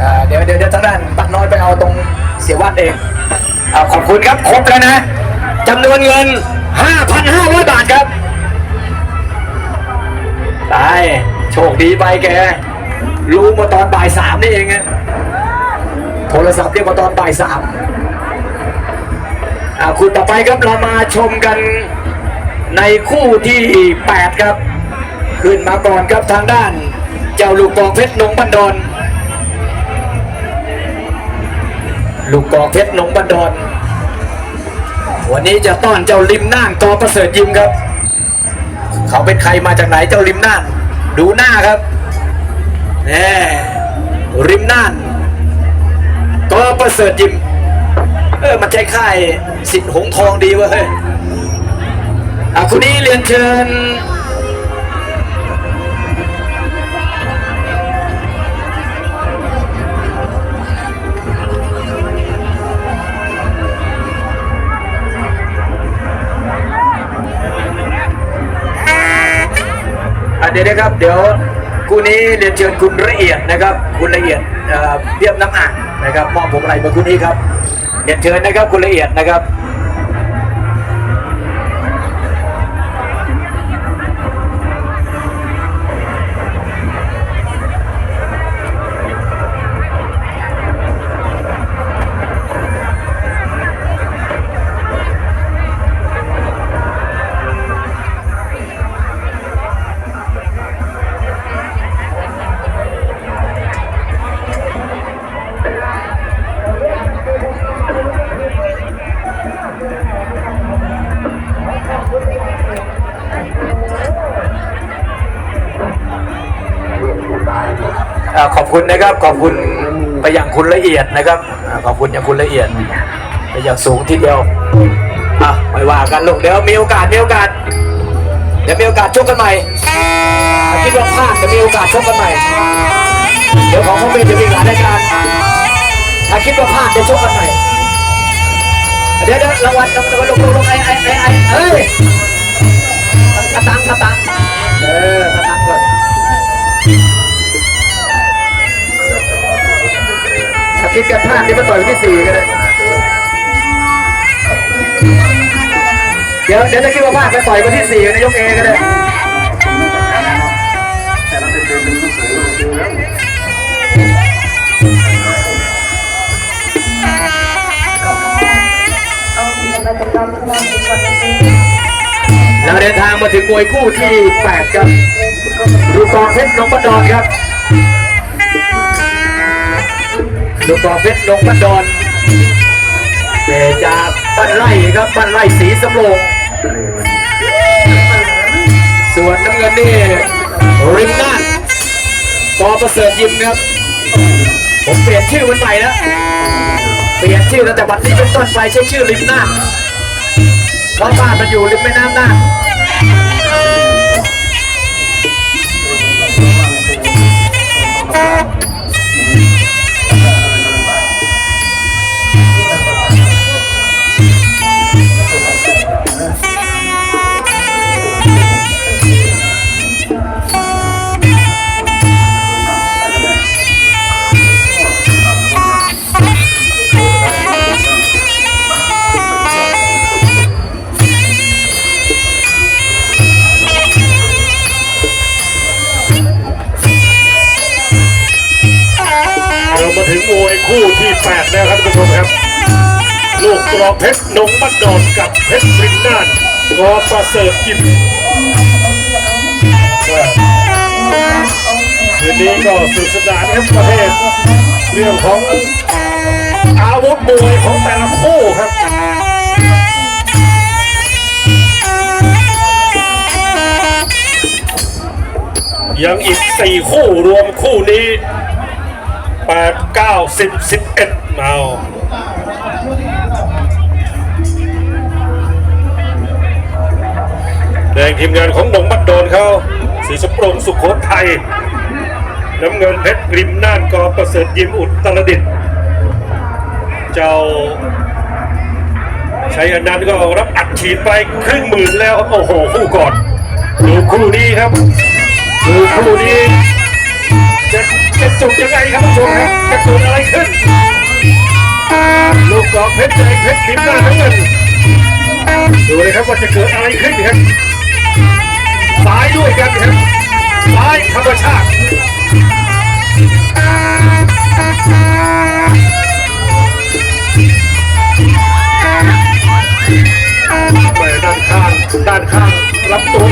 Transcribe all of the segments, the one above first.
อ่าเดี๋ยวเดี๋ยวเดี๋ยวทางด้านปัดน้อยไปเอาตรงเสียวัดเองอ่าขอบคุณครับครบแล้วนะจำนวนเงิน 5,500 บาทครับตายโชคดีไปแก รู้มาตอนบ่ายสามนี่เองอะโทรศัพท์เรียกมาตอนบ่ายสามคู่ต่อไปครับเรามาชมกันในคู่ที่ 8 ครับ ขึ้นมาก่อนครับทางด้าน เจ้าลูกกอกเพชรนงบันดอน ลูกกอเพชรหนงบันดอนวันนี้จะต้อนเจ้าริมน่านกอประเสริฐยิมครับ เขาเป็นใครมาจากไหนเจ้าริมน่าน ดูหน้าครับแน่ริมน่านกอประเสริฐยิมเออมันใช้ค่ายสิทธิ์หงทองดีเว้ยเฮ้ยอะคุณนี้เรียนเชิญ ดี๋ยวนะครับ เดี๋ยวคู่นี้เรียนเชิญคุณละเอียดนะครับ คุณละเอียดเเรียบน้ำอ่างนะครับมอบผมอะไรมาคู่นี้ครับเรียนเชิญนะครับคุณละเอียดนะครับ ขอบคุณนะครับ ขอบคุณไปอย่างคุณละเอียดนะครับ ขอบคุณอย่างคุณละเอียดไปอย่างสูงทีเดียวอะไม่ว่ากันลูกเดี๋ยวมีโอกาสมีโอกาสเดี๋ยวมีโอกาสชกกันใหม่คิดว่าพลาดจะมีโอกาสชกกันใหม่ เดี๋ยวของพ่อเมย์จะมีหลายรายการาคิดว่าพลาดจะชกกันใหม่เดี๋ยวเดี๋ยวรางวัลรางวัลลงลงลงไอ้ไอ้ไอ้ไอ้เอ้ยสตังค์สตังเออสตังก่อนถ้าคิดกันพลาดนี่มาต่อยที่สี่ก็ได้เดี๋ยวเดี๋ยวจะคิดว่าพลาดไปต่อยวันที่สี่ในยกเอก็ได้ เราเดินทางมาถึงมวยคู่ที่8ครับดูกองเพชรนงบันดอนครับดูกองเพชรนงบันดอนเดจากบ้านไร่ครับบ้านไร่สีสำโรงส่วนน้ำเงินนี่ริมน่านกอประเสริฐยิมครับ ผมเปลี่ยนชื่อวันใหม่แล้ว ปลี่ยนชื่อตั้งแต่วันนี้เป็นต้นไปใช้ชื่อริมน่าเพราะบ้านมันอยู่ริมแม่น้ำน่าน อเพชรนงบัดดอนกับเพชรริมน่านกอประเสริฐยิมคืนนี้ก็สนุกสนานครับประเภทเรื่องของอาวุธมวยของแต่ละคู่ครับยังอีก 4 คู่รวมคู่นี้แปดเก้าสิบสิบเอ็ดเอา งทีมงานของหนงบัดโดนเขาสีสปรงสุขโขทัยน้ำเงินเพชรริมน่านกอประเสริฐยิมอุตรดิตเจ้าชัยอนันต์ก็รับอัดฉีดไปครึ่งหมื่นแล้วโอ้โหคู่ก่อนดูคู่นี้ครับดูคู่นี้จะจะจุกยังไงครับผู้ชมครับจะจุกดอกเพชรแดงเพชรริมน้าทั้งนั้นดูเลยครับว่าจะเกิดอะไรขึ้นครับ ซ้ายด้วยกันครับซ้ายธรรมชาติไปด้านข้างด้านข้างรับตัว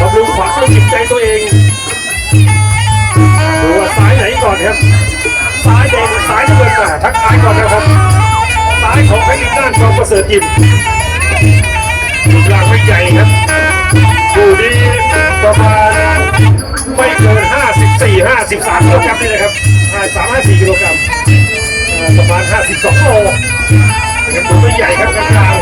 บำรุงขวัญด้วยจิตใจตัวเอง ดูว่าซ้ายไหนก่อนครับ ซ้ายแดงซ้ายน้ำเงินมาทักทายก่อนนะครับ ซ้ายของเพชรด้านกองประเสริฐยิมรูปร่างไม่ใหญ่ครับดูดีประมาณไม่เกิน 54 53กิโลกรัมนี่นะครับ53 54กิโลกรัมประมาณ 52โลนะครับตัวไม่ใหญ่ครับกลาง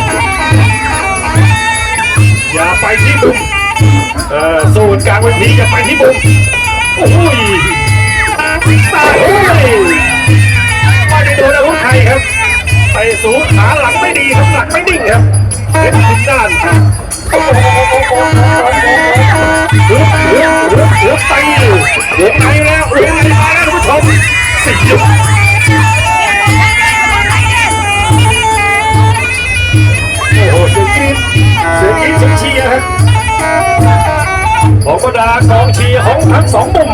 นกลางวันนี้อย่าไปที่มุมโอ้ยตายโอ้ยไม่ได้โดนอาวุธใครครับไปสูงขาหลังไม่ดีครับหลังไม่นิ่งครับเห็นทิศด้านฮึบฮึบฮึบฮึบตีวงในแล้ววงในมาแล้วท่านผู้ชมสี่ยกโอ้โหเสียงกรี๊ดเสียงกรี๊ดเสียงเชียร์ครับ ของบรรดากองเชียร์ของทั้งสองมุม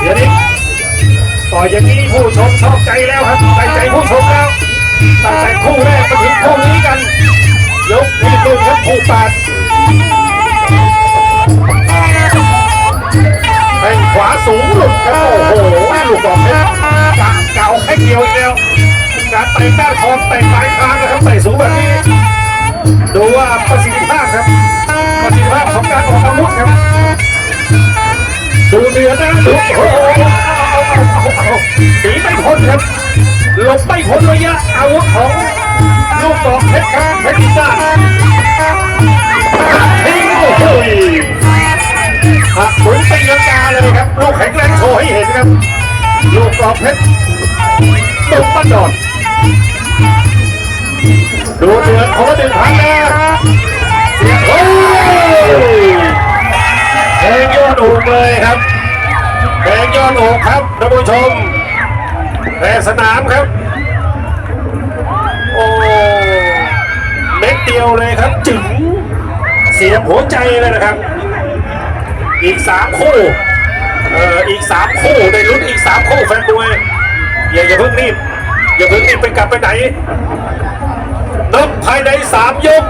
เดี๋ยวนี้ต่ออย่างนี้ผู้ชมชอบใจแล้วครับใจใจผู้ชมแล้วตั้งแต่คู่แรกมาถึงคู่นี้กัน ยกที่หนึ่งครับคู่แปดแข้งขวาสูงหลุดครับโอ้โหลูกบอลเพชรกะเก่าแค่เดียวเอีกแล้วการเตะก้านคอเตะปลายคางนะครับเตะสูงแบบนี้ ดูว่าประสิทธิภาพครับ ของกาวุธครับดูเดือดนะดูโอ้โหหนีไม่พ้นครับหลบไม่พ้นระยะอาวุธของลูกดอกเพชรครับเพชรดินด้าทิ้งโอ้โหหักหมุนตีลังกาเลยครับ ลูกแข็งแรงโชว์ให้เห็นครับ ลูกดอกเพชรตุกบ้านดอนดูเดือดขอหนึ่งพันนะ เลยครับเพงยอดอกครับท่านผู้ชมแต่สนามครับ โอ้เม็ดเดียวเลยครับจึงเสียหัวใจเลยนะครับ อีกสามคู่เอ่ออีกสามคู่ในรุ่นอีกสามคู่แฟนบวยอย่าอย่าเพิ่งรีบอย่าเพิ่งรีบไปกลับไปไหนนับภายในสามยก